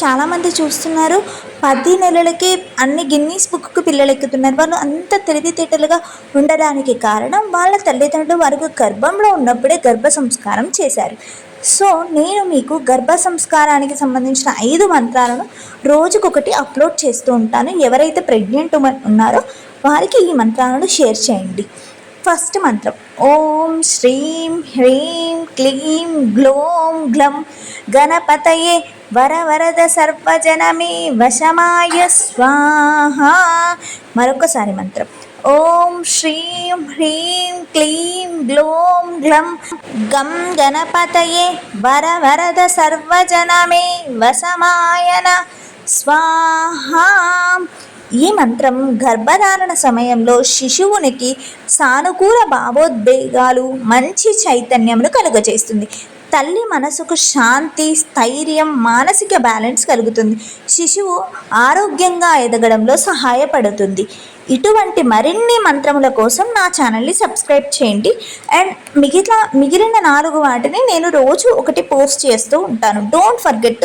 చాలామంది చూస్తున్నారు. పది నెలలకే అన్ని గిన్నీస్ బుక్కు పిల్లలు ఎక్కుతున్నారు వాళ్ళు అంత తెలివితేటలుగా ఉండడానికి కారణం వాళ్ళ తల్లిదండ్రులు వారికి గర్భంలో ఉన్నప్పుడే గర్భ సంస్కారం చేశారు. సో నేను మీకు గర్భ సంస్కారానికి సంబంధించిన ఐదు మంత్రాలను రోజుకొకటి అప్లోడ్ చేస్తూ ఉంటాను. ఎవరైతే ప్రెగ్నెంట్ ఉన్నారో వారికి ఈ మంత్రాలను షేర్ చేయండి. ఫస్ట్ మంత్రం. ఓం శ్రీం హ్రీం క్లీం గ్లోం గ్లం. గణపతయే వరవరద సర్వజనమే వశమాయ స్వాహ. మరొకసారి మంత్రం. ఓం శ్రీం హ్రీం క్లీం గ్లోం గ్లం. గం గణపతయే వరవరద సర్వజనమే వశమాయన స్వాహ. ఈ మంత్రం గర్భధారణ సమయంలో శిశువునికి సానుకూల భావోద్వేగాలు మంచి చైతన్యమును కలుగజేస్తుంది. తల్లి మనసుకు శాంతి స్థైర్యం మానసిక బ్యాలెన్స్ కలుగుతుంది. శిశువు ఆరోగ్యంగా ఎదగడంలో సహాయపడుతుంది. ఇటువంటి మరిన్ని మంత్రముల కోసం నా ఛానల్ని సబ్స్క్రైబ్ చేయండి. అండ్ మిగతా మిగిలిన నాలుగు వాటిని నేను రోజు ఒకటి పోస్ట్ చేస్తూ ఉంటాను. Don't forget